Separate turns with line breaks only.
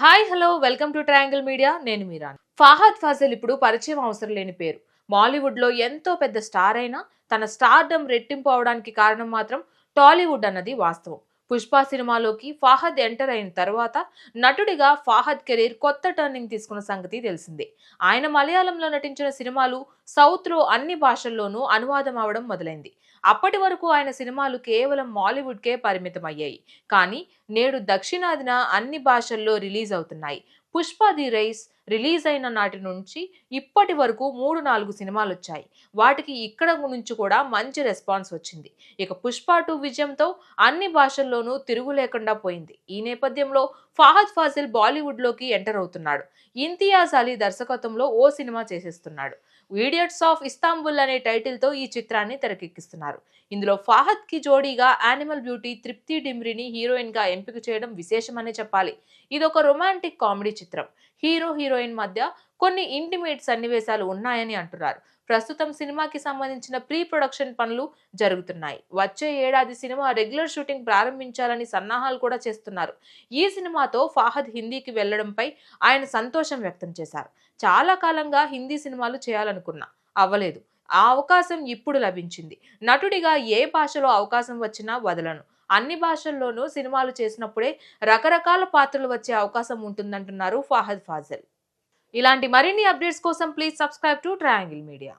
Hi hello welcome to triangle media. నేను మీరాన్ ఫాహద్ ఫాజిల్ ఇప్పుడు పరిచయం అవసరం లేని పేరు. బాలీవుడ్లో ఎంతో పెద్ద స్టార్ అయినా తన స్టార్డమ్ రెట్టింపు అవడానికి కారణం మాత్రం టాలీవుడ్ అన్నది వాస్తవం. పుష్ప సినిమాలోకి ఫాహద్ ఎంటర్ అయిన తర్వాత నటుడిగా ఫాహద్ కెరీర్ కొత్త టర్నింగ్ తీసుకున్న సంగతి తెలిసిందే. ఆయన మలయాళంలో నటించిన సినిమాలు సౌత్లో అన్ని భాషల్లోనూ అనువాదం అవడం మొదలైంది. అప్పటి వరకు ఆయన సినిమాలు కేవలం మాలీవుడ్కే పరిమితం అయ్యాయి కానీ నేడు దక్షిణాదిన అన్ని భాషల్లో రిలీజ్ అవుతున్నాయి. పుష్ప ది రైస్ రిలీజ్ అయిన నాటి నుంచి ఇప్పటి వరకు మూడు నాలుగు సినిమాలు వచ్చాయి. వాటికి ఇక్కడ నుంచి కూడా మంచి రెస్పాన్స్ వచ్చింది. ఇక పుష్ప టూ విజయంతో అన్ని భాషల్లోనూ తిరుగు లేకుండా పోయింది. ఈ నేపథ్యంలో ఫాహద్ ఫాజిల్ బాలీవుడ్లోకి ఎంటర్ అవుతున్నాడు. ఇంతియాజ్ అలీ దర్శకత్వంలో ఓ సినిమా చేసేస్తున్నాడు. వీడియట్స్ ఆఫ్ ఇస్తాంబుల్ అనే టైటిల్తో ఈ చిత్రాన్ని తెరకెక్కిస్తున్నారు. ఇందులో ఫాహద్కి జోడీగా యానిమల్ బ్యూటీ తృప్తి డిమ్రిని హీరోయిన్గా ఎంపిక చేయడం విశేషమనే చెప్పాలి. ఇది ఒక రొమాంటిక్ కామెడీ చిత్రం హీరో హీరోయిన్ మధ్య కొన్ని ఇంటిమేట్ సన్నివేశాలు ఉన్నాయని అంటున్నారు. ప్రస్తుతం సినిమాకి సంబంధించిన ప్రీ ప్రొడక్షన్ పనులు జరుగుతున్నాయి. వచ్చే ఏడాది సినిమా రెగ్యులర్ షూటింగ్ ప్రారంభించాలని సన్నాహాలు కూడా చేస్తున్నారు. ఈ సినిమాతో ఫాహద్ హిందీకి వెళ్ళడంపై ఆయన సంతోషం వ్యక్తం చేశారు. చాలా కాలంగా హిందీ సినిమాలు చేయాలనుకున్నా అవ్వలేదు. ఆ అవకాశం ఇప్పుడు లభించింది. నటుడిగా ఏ భాషలో అవకాశం వచ్చినా వదలను. అన్ని భాషల్లోనూ సినిమాలు చేసినప్పుడే రకరకాల పాత్రలు వచ్చే అవకాశం ఉంటుందంటున్నారు ఫాహద్ ఫాజల్. ఇలాంటి మరిన్ని అప్డేట్స్ కోసం please subscribe to triangle media.